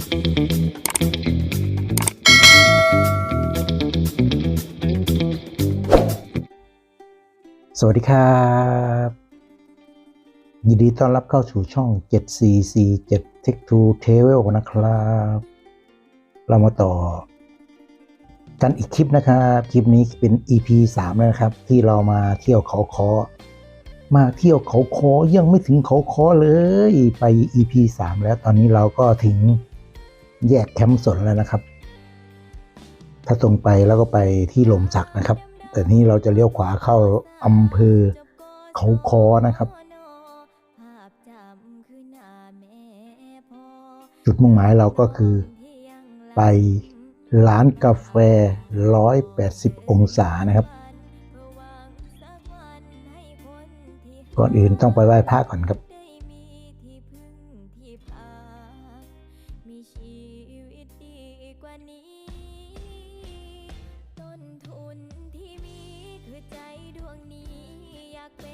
สวัสดีครับ ยินดีต้อนรับเข้าสู่ช่อง 7447 Tech to Travel นะครับ เรามาต่อ กันอีกคลิปนะครับ คลิปนี้เป็น EP 3 แล้วนะครับ ที่เรามาเที่ยวเขาคอมาเที่ยวเขาคอยังไม่ถึงเขาคอเลย ไป EP 3 แล้วตอนนี้เราก็ถึง แยกแคมป์สนแล้วนะครับ ถ้าตรงไปแล้วก็ไปที่ลมจักนะครับ แต่นี่เราจะเลี้ยวขวาเข้าอำเภอเขาคอนะครับ จุดมุ่งหมายเราก็คือไปร้านกาแฟ 180 องศานะครับ ก่อนอื่นต้องไปไหว้พระก่อนครับ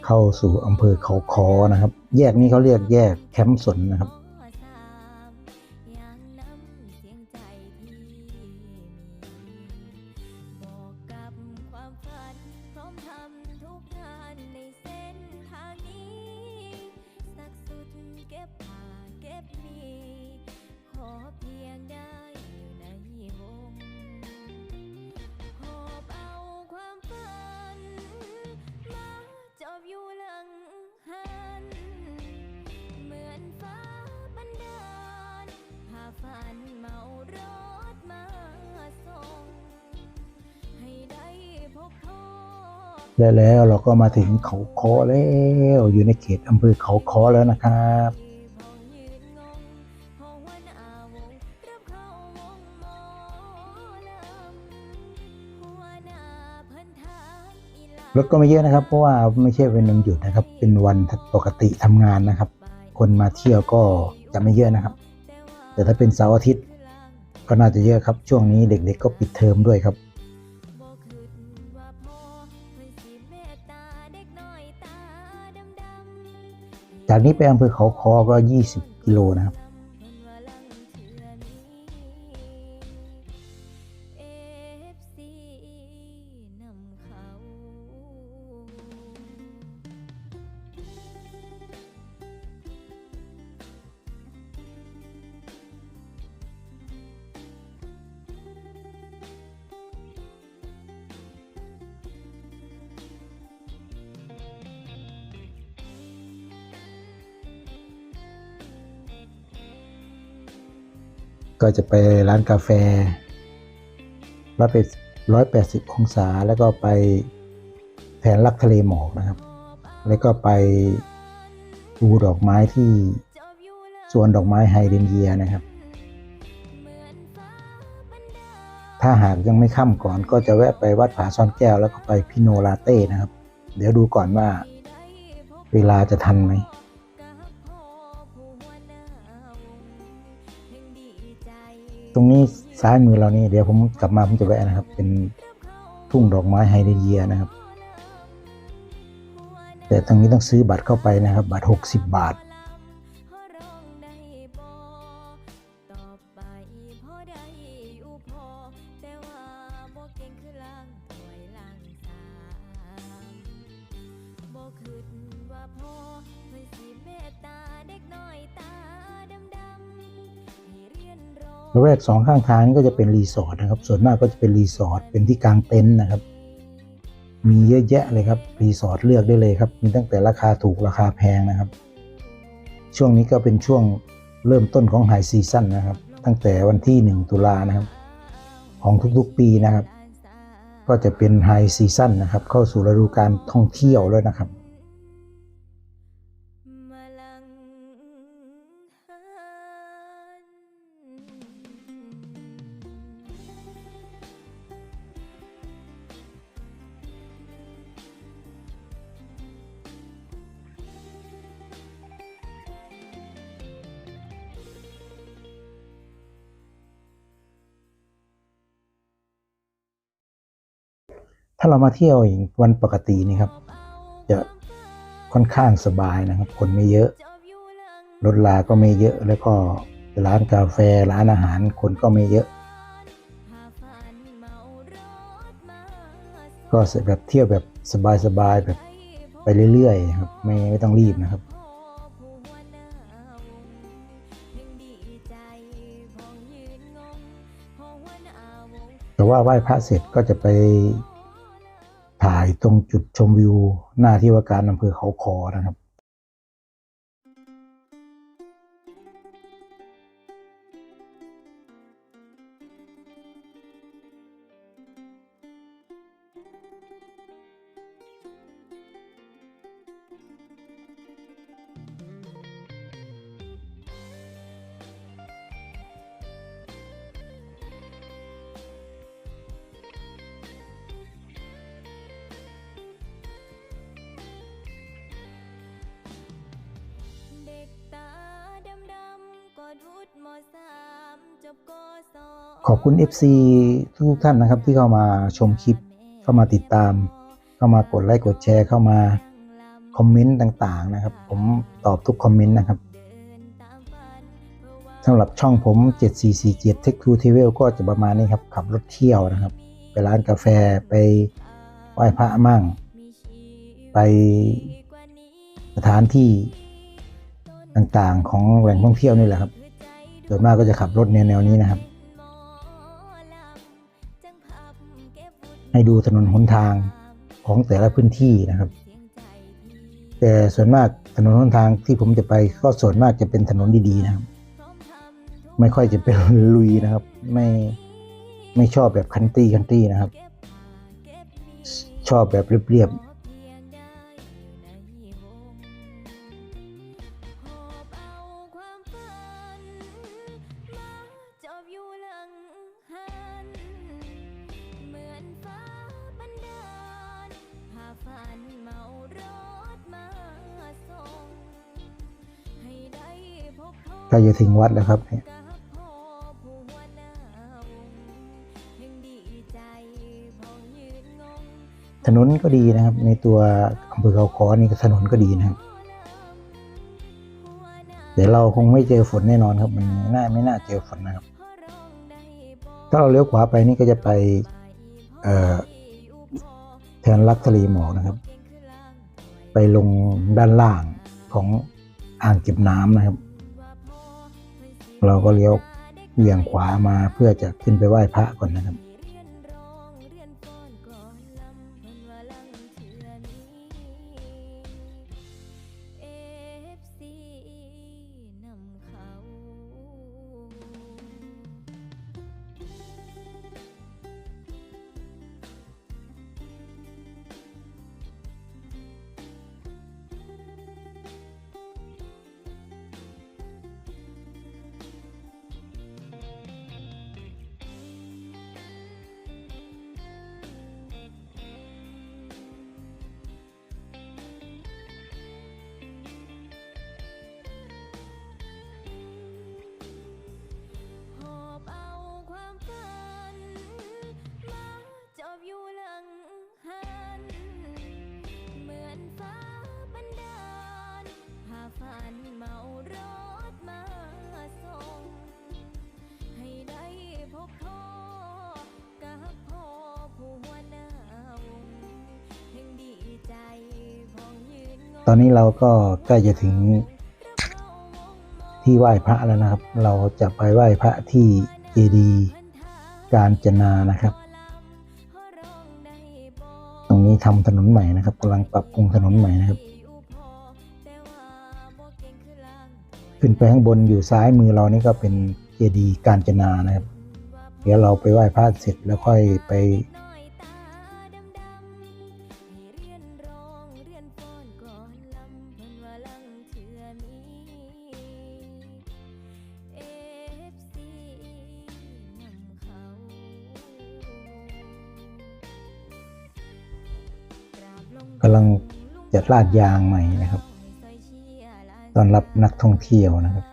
เข้าสู่อำเภอเขาคอนะครับ แยกนี้เขาเรียกแยกแคมป์สนนะครับ และแล้วเราก็มาถึงเขาคอแล้วอยู่ในเขตอำเภอเขาคอแล้วนะครับรถก็ไม่เยอะนะครับ เพราะว่าไม่ใช่เป็นวันหยุดนะครับ เป็นวันปกติทำงานนะครับ คนมาเที่ยวก็จะไม่เยอะนะครับ แต่ถ้าเป็นเสาร์อาทิตย์ก็น่าจะเยอะครับ ช่วงนี้เด็กๆก็ปิดเทอมด้วยครับ จากนี้ไปอำเภอเขาคอก็ 20 กิโลนะครับ ก็จะไปร้านกาแฟร้อยเป็นร้อยแปดสิบองศา แล้วก็ไปแผนลักทะเลหมอกนะครับ แล้วก็ไปดูดอกไม้ที่สวนดอกไม้ไฮเดรนเยียนะครับ ถ้าหากยังไม่ค่ำก่อนก็จะแวะไปวัดผาซ่อนแก้ว แล้วก็ไปพิโนลาเต้นะครับ เดี๋ยวดูก่อนว่าเวลาจะทันไหม ตรงนี้ซ้ายมือเรานี่เดี๋ยวผมกลับมาผมจะแวะนะครับ เป็นทุ่งดอกไม้ไฮเดรเยียนะครับ แต่ตรงนี้ต้องซื้อบัตรเข้าไปนะครับ บัตร 60 บาท กสองข้างทางนี่ก็จะเป็นรีสอร์ทนะครับ ส่วนมากก็จะเป็นรีสอร์ทเป็นที่กลางเต็นท์นะครับ มีเยอะแยะเลยครับรีสอร์ทเลือกได้เลยครับ มีตั้งแต่ราคาถูกราคาแพงนะครับ ช่วงนี้ก็เป็นช่วงเริ่มต้นของไฮซีซั่นนะครับ ตั้งแต่วันที่ 1 ตุลานะครับ ของทุกๆปีนะครับ ก็จะเป็นไฮซีซั่นนะครับ เข้าสู่ฤดูการท่องเที่ยวแล้วนะครับาเรามาเที่ยวอย่างวันปกตินี่ครับ จะค่อนข้างสบายนะครับ คนไม่เยอะ รถลาก็ไม่เยอะแล้วก็ร้านกาแฟร้านอาหารคนก็ไม่เยอะหาฝันเมารถมาก็แบบเที่ยวแบบสบายๆแบบไปเรื่อยๆครับไม่ไม่ต้องรีบนะครับแต่ว่าไหว้พระเสร็จก็จะไป ถ่ายตรงจุดชมวิว หน้าที่ว่าการอำเภอเขาคอนะครับ ขอบคุณ FC ทุกท่านนะครับที่เข้ามาชมคลิปเข้ามาติดตาม เข้ามากดไลค์กดแชร์เข้ามาคอมเมนต์ต่างๆนะครับ ผมตอบทุกคอมเมนต์นะครับสำหรับช่องผม 7447 Tech to Travel ก็จะประมาณนี้ครับ ขับรถเที่ยวนะครับ ไปร้านกาแฟไปไหว้พระมั่ง ไปสถานที่ต่างๆของแหล่งท่องเที่ยวนี่แหละครับ ส่วนมากก็จะขับรถแนวนี้นะครับ ให้ดูถนนหนทางของแต่ละพื้นที่นะครับ แต่ส่วนมากถนนหนทางที่ผมจะไปก็ส่วนมากจะเป็นถนนดีๆนะครับ ไม่ค่อยจะเป็นลุยนะครับ ไม่ไม่ชอบแบบคันตี้คันตี้นะครับ ชอบแบบเรียบห ใกล้จะถึงวัดแล้วครับเนี่ยถนนก็ดีนะครับ ในตัวอำเภอเขาคอนี่ก็ถนนก็ดีนะครับเดี๋ยวเราคงไม่เจอฝนแน่นอนครับ มันน่าไม่น่าเจอฝนนะครับ ถ้าเราเลี้ยวขวาไปนี่ก็จะไปเอ่อแทนรักทะเลหมอกนะครับ ไปลงด้านล่างของอ่างเก็บน้ำนะครับ เราก็เลี้ยวเบี่ยงขวามาเพื่อจะขึ้นไปไหว้พระก่อนนะครับ ตอนนี้เราก็ใกล้จะถึงที่ไหว้พระแล้วนะครับ เราจะไปไหว้พระที่เจดีย์กาญจนานะครับ ตรงนี้ทำถนนใหม่นะครับกำลังปรับปรุงถนนใหม่นะครับ ขึ้นไปข้างบนอยู่ซ้ายมือเรานี่ก็เป็นเจดีย์กาญจนานะครับ เดี๋ยวเราไปไหว้พระเสร็จแล้วค่อยไป กำลังจะลาดยางใหม่นะครับต้อนรับนักท่องเที่ยวนะครับ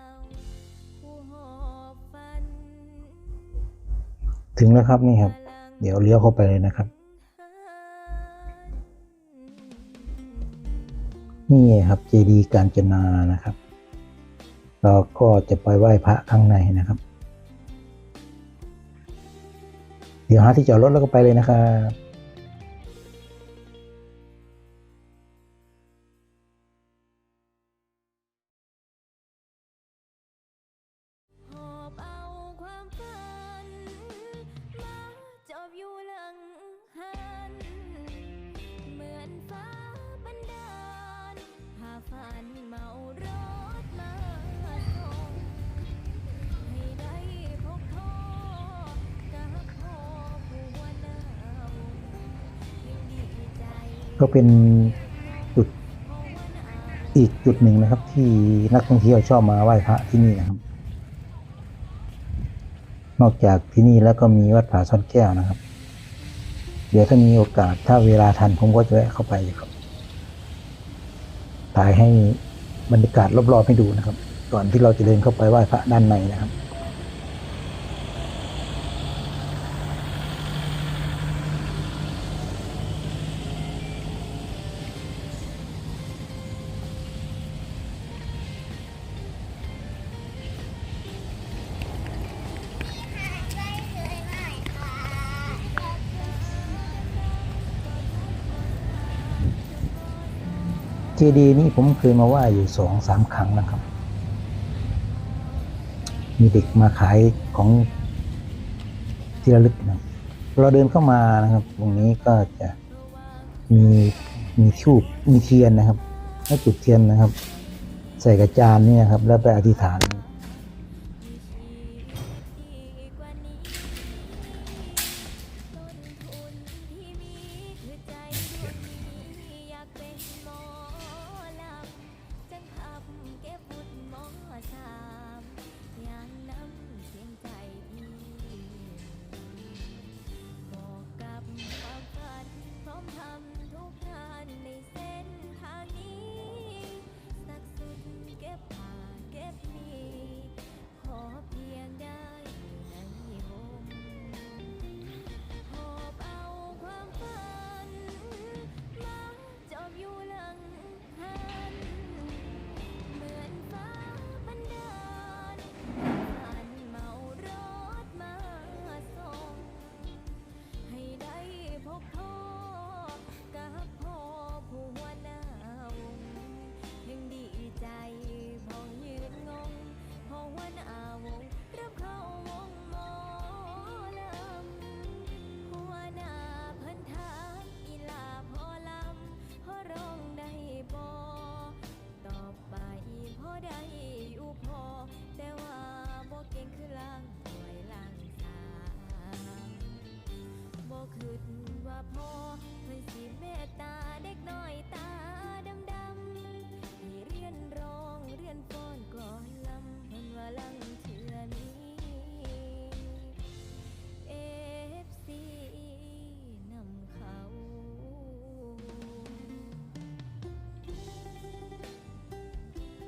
ถึงแล้วครับนี่ครับ เดี๋ยวเลี้ยวเข้าไปเลยนะครับ นี่ครับเจดีย์กาญจนานะครับ เราก็จะไปไหว้พระข้างในนะครับ เดี๋ยวหาที่จอดรถแล้วก็ไปเลยนะครับ ก็เป็นจุดอีกจุดหนึ่งนะครับ ที่นักท่องเที่ยวชอบมาไหว้พระที่นี่นะครับ นอกจากที่นี่แล้วก็มีวัดผาซ่อนแก้วนะครับ เดี๋ยวถ้ามีโอกาสถ้าเวลาทันผมก็จะแวะเข้าไปครับถ่ายให้บรรยากาศรอบๆให้ดูนะครับ ก่อนที่เราจะเดินเข้าไปไหว้พระด้านในนะครับ เจดีนี่ผมเคยมาไหว้อยู่สองสามครั้งนะครับ มีเด็กมาขายของที่ระลึกนะเราเดินเข้ามานะครับ ตรงนี้ก็จะมีมีทูบมีเทียนนะครับให้จุดเทียนนะครับ ใส่กระจานนี่นะครับ แล้วไปอธิษฐาน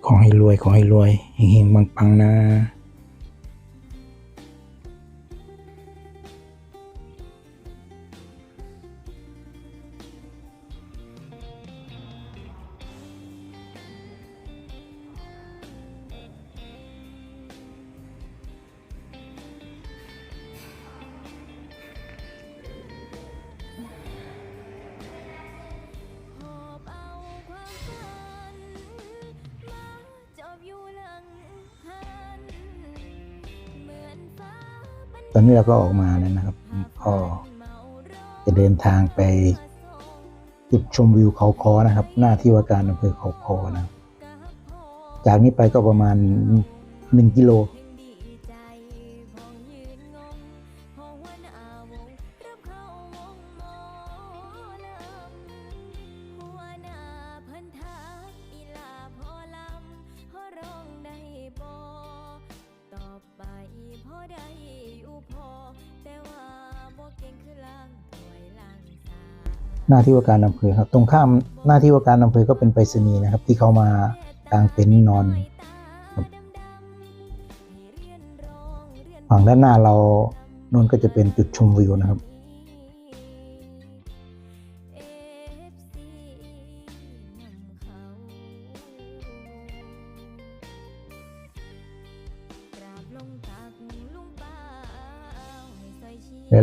ขอให้รวยขอให้รวยเฮงๆปังๆนะ ตอนนี้เราก็ออกมาแล้วนะครับ ก็จะเดินทางไป จุดชมวิวเขาคอนะครับ หน้าที่ว่าการอำเภอเขาคอนะ จากนี้ไปก็ประมาณหนึ่งกิโล หน้าที่ว่าการอำเภอครับ ตรงข้ามหน้าที่ว่าการอำเภอก็เป็นไปรษณีย์นะครับ ที่เขามากางเต็นท์นอนฝั่งด้านหน้าเรานนก็จะเป็นจุดชมวิวนะครับ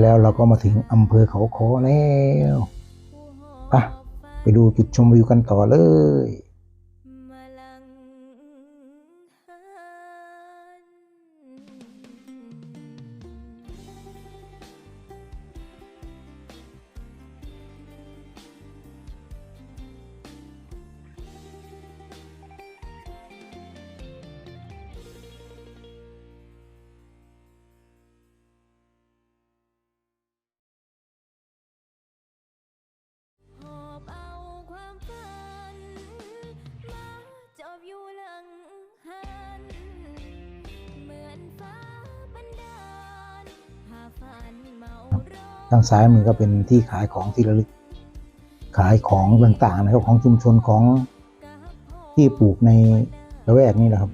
แล้วเราก็มาถึงอำเภอเขาโคแล้ว ไปดูจุดชมวิวกันต่อเลยารอทางซ้ายมือก็เป็นที่ขายของที่ระลึก ขายของต่างๆนะครับของชุมชนของที่ปลูกในละแวกนี้นะครับ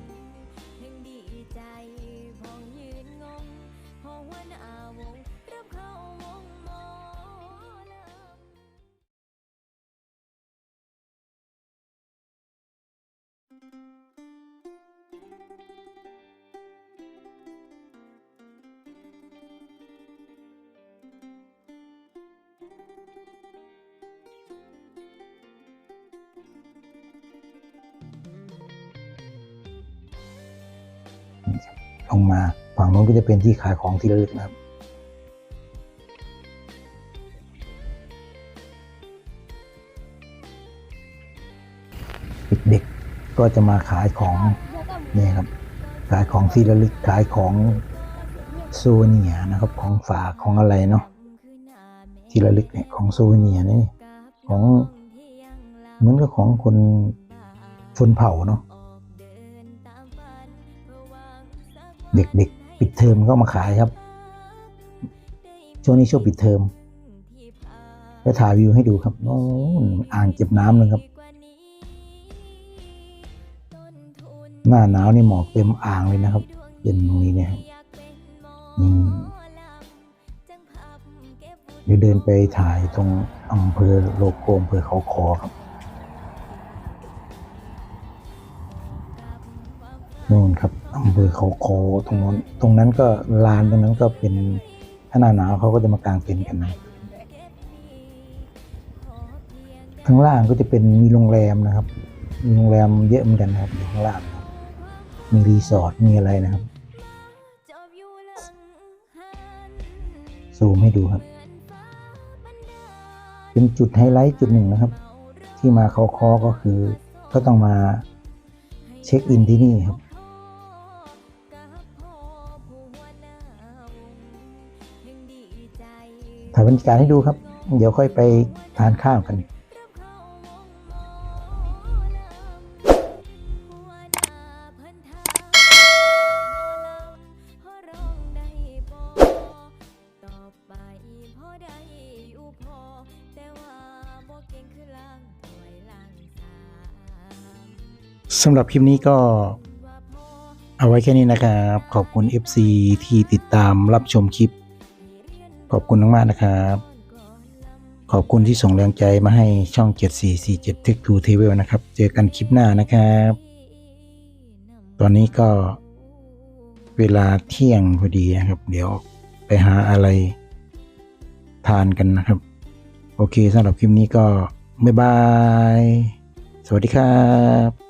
ลงมาฝั่งโน้นก็จะเป็นที่ขายของที่ระลึกนะครับเด็กๆก็จะมาขายของนี่ครับขายของที่ระลึกขายของโซเนียนะครับ ของฝากของอะไรเนาะที่ระลึกเนี่ยของโซเนียนี่ของเหมือนกับของคนชนเผ่าเนาะ เด็กๆ ปิดเทอมก็มาขายครับ ช่วงนี้ช่วงปิดเทอมจะถ่ายวิวให้ดูครับโน่นอ่างเก็บน้ำเลยครับ หน้าหนาวนี่หมอกเต็มอ่างเลยนะครับเย็นตรงนี้เนี่ยครับนี่เดี๋ยวเดินไปถ่ายตรงอำเภอโลโกอำเภอเขาคอครับ นู่นครับอำเภอเขาคตรงนั้นตรงนั้นก็ลานตรงนั้นก็เป็นถ้าหน้าหนาวเขาก็จะมากางเต็นท์กันนะข้างล่างก็จะเป็นมีโรงแรมนะครับ มีโรงแรมเยอะเหมือนกันนะครับอยู่ข้างล่างครับมีรีสอร์ทมีอะไรนะครับซูมให้ดูครับ เป็นจุดไฮไลท์จุดหนึ่งนะครับ ที่มาเขาคอก็คือก็ต้องมาเช็คอินที่นี่ครับ ถ่ายบรรยากาศให้ดูครับ เดี๋ยวค่อยไปทานข้าวกันสำหรับคลิปนี้ก็เอาไว้แค่นี้นะครับ ขอบคุณ FC ที่ติดตามรับชมคลิป อบคุณมากๆนะครับ ขอบคุณที่ส่งแรงใจมาให้ช่อง 7447 Tech to Travel นะครับ เจอกันคลิปหน้านะครับ ตอนนี้ก็เวลาเที่ยงพอดีนะครับ เดี๋ยวไปหาอะไรทานกันนะครับ โอเคสำหรับคลิปนี้ก็บ๊ายบาย สวัสดีครับ